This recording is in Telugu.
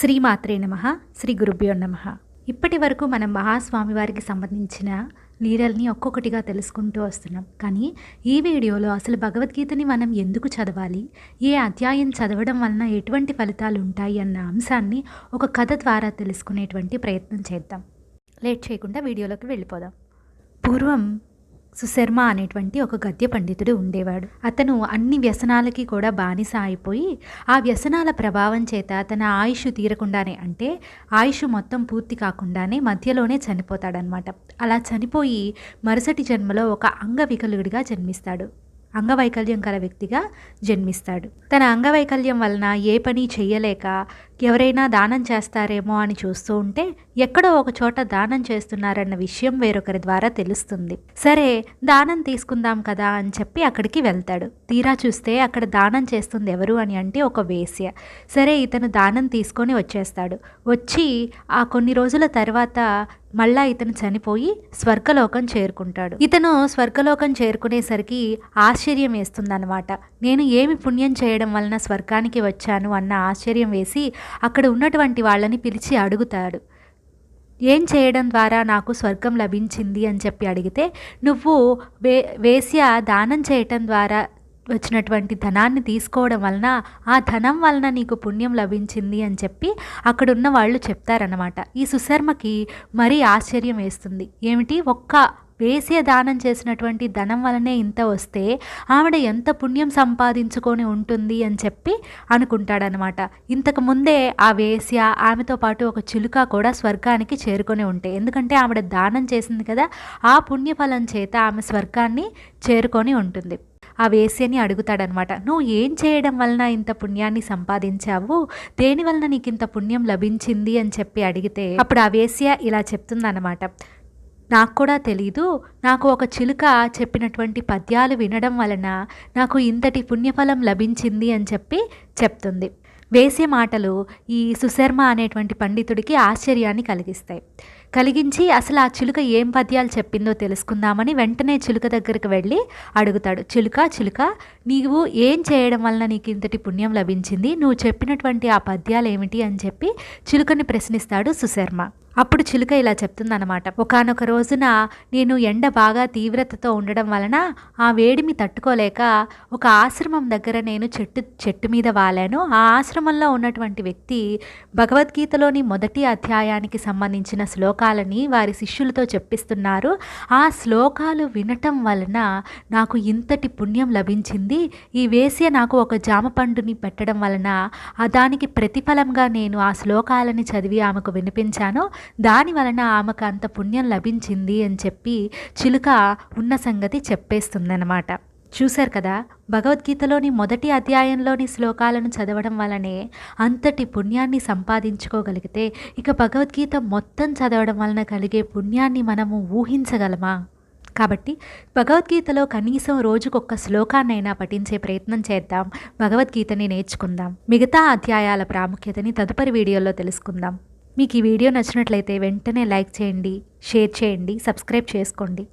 శ్రీమాత్రే నమ శ్రీ గురుభ్యో నమ. ఇప్పటి వరకు మనం మహాస్వామి వారికి సంబంధించిన లీలల్ని ఒక్కొక్కటిగా తెలుసుకుంటూ వస్తున్నాం. కానీ ఈ వీడియోలో అసలు భగవద్గీతని మనం ఎందుకు చదవాలి? ఏ అధ్యాయం చదవడం వలన ఎటువంటి ఫలితాలు ఉంటాయి అన్న అంశాన్ని ఒక కథ ద్వారా తెలుసుకునేటువంటి ప్రయత్నం చేద్దాం. లేట్ చేయకుండా వీడియోలోకి వెళ్ళిపోదాం. పూర్వం సుశర్మ అనేటువంటి ఒక గద్య పండితుడు ఉండేవాడు. అతను అన్ని వ్యసనాలకి కూడా బానిస అయిపోయి ఆ వ్యసనాల ప్రభావం చేత తన ఆయుష్ తీరకుండానే అంటే ఆయుష్ మొత్తం పూర్తి కాకుండానే మధ్యలోనే చనిపోతాడనమాట అలా చనిపోయి మరుసటి జన్మలో ఒక అంగవికలుడిగా జన్మిస్తాడు. అంగవైకల్యం గల వ్యక్తిగా జన్మిస్తాడు. తన అంగవైకల్యం వలన ఏ పని చేయలేక ఎవరైనా దానం చేస్తారేమో అని చూస్తూ ఉంటే ఎక్కడో ఒక చోట దానం చేస్తున్నారన్న విషయం వేరొకరి ద్వారా తెలుస్తుంది. సరే దానం తీసుకుందాం కదా అని చెప్పి అక్కడికి వెళ్తాడు. తీరా చూస్తే అక్కడ దానం చేస్తుంది ఎవరు అని అంటే ఒక వేశ్య. సరే ఇతను దానం తీసుకొని వచ్చేస్తాడు. వచ్చి ఆ కొన్ని రోజుల తర్వాత మళ్ళా ఇతను చనిపోయి స్వర్గలోకం చేరుకుంటాడు. ఇతను స్వర్గలోకం చేరుకునేసరికి ఆశ్చర్యం వేస్తుందన్నమాట. నేను ఏమి పుణ్యం చేయడం వలన స్వర్గానికి వచ్చాను అన్న ఆశ్చర్యం వేసి అక్కడ ఉన్నటువంటి వాళ్ళని పిలిచి అడుగుతాడు. ఏం చేయడం ద్వారా నాకు స్వర్గం లభించింది? అని చెప్పి అడిగితే నువ్వు వే వేశ్య దానం చేయటం ద్వారా వచ్చినటువంటి ధనాన్ని తీసుకోవడం వలన ఆ ధనం వలన నీకు పుణ్యం లభించింది? అని చెప్పి అక్కడున్న వాళ్ళు చెప్తారనమాట ఈ సుశర్మకి మరీ ఆశ్చర్యం వేస్తుంది. ఏమిటి? ఒక్క వేసే దానం చేసినటువంటి ధనం వలనే ఇంత వస్తే ఆవిడ ఎంత పుణ్యం సంపాదించుకొని ఉంటుంది అని చెప్పి అనుకుంటాడనమాట. ఇంతకు ముందే ఆ వేశ్య ఆమెతో పాటు ఒక చిలుక కూడా స్వర్గానికి చేరుకొని ఉంటాయి ఎందుకంటే ఆవిడ దానం చేసింది కదా ఆ పుణ్యఫలం చేత ఆమె స్వర్గాన్ని చేరుకొని ఉంటుంది. ఆ వేశ్యని అడుగుతాడనమాట నువ్వు ఏం చేయడం వలన ఇంత పుణ్యాన్ని సంపాదించావు? దేని వలన నీకు ఇంత పుణ్యం లభించింది? అని చెప్పి అడిగితే అప్పుడు ఆ వేశ్య ఇలా చెప్తుందన్నమాట నాకు కూడా తెలీదు. నాకు ఒక చిలుక చెప్పినటువంటి పద్యాలు వినడం వలన నాకు ఇంతటి పుణ్యఫలం లభించింది అని చెప్పి చెప్తుంది. వేసే మాటలు ఈ సుశర్మ అనేటువంటి పండితుడికి ఆశ్చర్యాన్ని కలిగిస్తాయి. కలిగించి అసలు ఆ చిలుక ఏం పద్యాలు చెప్పిందో తెలుసుకుందామని వెంటనే చిలుక దగ్గరికి వెళ్ళి అడుగుతాడు చిలుక చిలుక నీవు ఏం చేయడం వలన నీకు ఇంతటి పుణ్యం లభించింది? నువ్వు చెప్పినటువంటి ఆ పద్యాలు ఏమిటి అని చెప్పి చిలుకని ప్రశ్నిస్తాడు సుశర్మ. అప్పుడు చిలుక ఇలా చెప్తుందన్నమాట. ఒకనొక రోజున నేను ఎండ బాగా తీవ్రతతో ఉండడం వలన ఆ వేడిమి తట్టుకోలేక ఒక ఆశ్రమం దగ్గర నేను చెట్టు చెట్టు మీద వాలాను. ఆ ఆశ్రమంలో ఉన్నటువంటి వ్యక్తి భగవద్గీతలోని మొదటి అధ్యాయానికి సంబంధించిన శ్లోకాలని వారి శిష్యులతో చెప్పిస్తున్నారు. ఆ శ్లోకాలు వినటం వలన నాకు ఇంతటి పుణ్యం లభించింది. ఈ వేసే నాకు ఒక జామ పండుని పెట్టడం వలన దానికి ప్రతిఫలంగా నేను ఆ శ్లోకాలని చదివి ఆమెకు వినిపించాను. దాని వలన ఆమెకు అంత పుణ్యం లభించింది అని చెప్పి చిలుక ఉన్న సంగతి చెప్పేస్తుందన్నమాట. చూశారు కదా భగవద్గీతలోని మొదటి అధ్యాయంలోని శ్లోకాలను చదవడం వలనే అంతటి పుణ్యాన్ని సంపాదించుకోగలిగితే ఇక భగవద్గీత మొత్తం చదవడం వలన కలిగే పుణ్యాన్ని మనము ఊహించగలమా? కాబట్టి భగవద్గీతలో కనీసం రోజుకొక శ్లోకాన్నైనా పఠించే ప్రయత్నం చేద్దాం భగవద్గీతని నేర్చుకుందాం. మిగతా అధ్యాయాల ప్రాముఖ్యతని తదుపరి వీడియోలో తెలుసుకుందాం. మీకు ఈ వీడియో నచ్చినట్లయితే వెంటనే లైక్ చేయండి షేర్ చేయండి సబ్స్క్రైబ్ చేసుకోండి.